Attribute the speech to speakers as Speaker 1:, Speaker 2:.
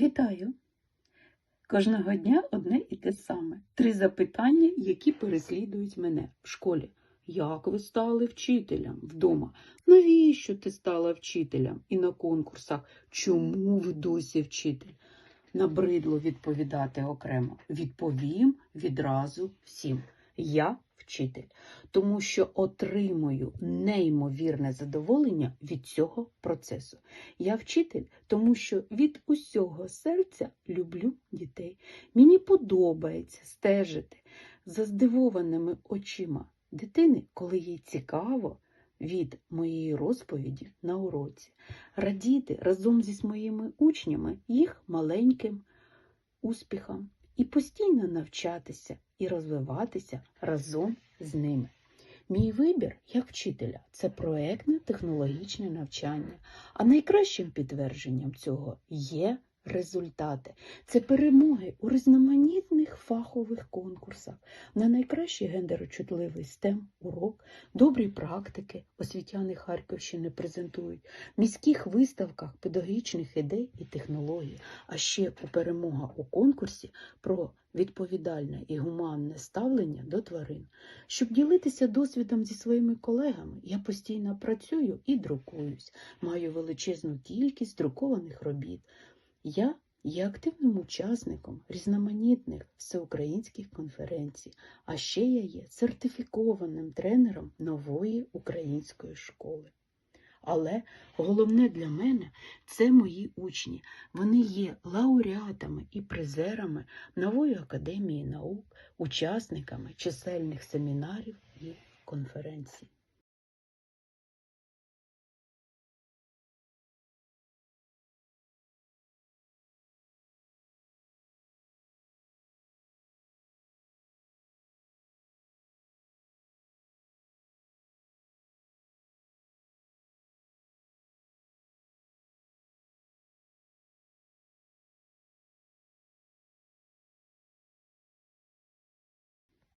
Speaker 1: Вітаю! Кожного дня одне і те саме. Три запитання, які переслідують мене в школі. Як ви стали вчителем вдома? Навіщо ти стала вчителем? І на конкурсах чому ви досі вчитель? Набридло відповідати окремо. Відповім відразу всім. Я вчитель, тому що отримую неймовірне задоволення від цього процесу. Я вчитель, тому що від усього серця люблю дітей. Мені подобається стежити за здивованими очима дитини, коли їй цікаво від моєї розповіді на уроці, радіти разом зі своїми учнями їх маленьким успіхам і постійно навчатися і розвиватися разом з ними. Мій вибір як вчителя це проектне технологічне навчання, а найкращим підтвердженням цього є результати. Це перемоги у різноманітних фахових конкурсах на найкращий гендерочутливий STEM урок, добрі практики освітяни Харківщини презентують, міських виставках педагогічних ідей і технологій, а ще у перемога у конкурсі про відповідальне і гуманне ставлення до тварин. Щоб ділитися досвідом зі своїми колегами, я постійно працюю і друкуюсь, маю величезну кількість друкованих робіт. Я є активним учасником різноманітних всеукраїнських конференцій, а ще я є сертифікованим тренером нової української школи. Але головне для мене це мої учні. Вони є лауреатами і призерами Нової академії наук, учасниками чисельних семінарів і конференцій.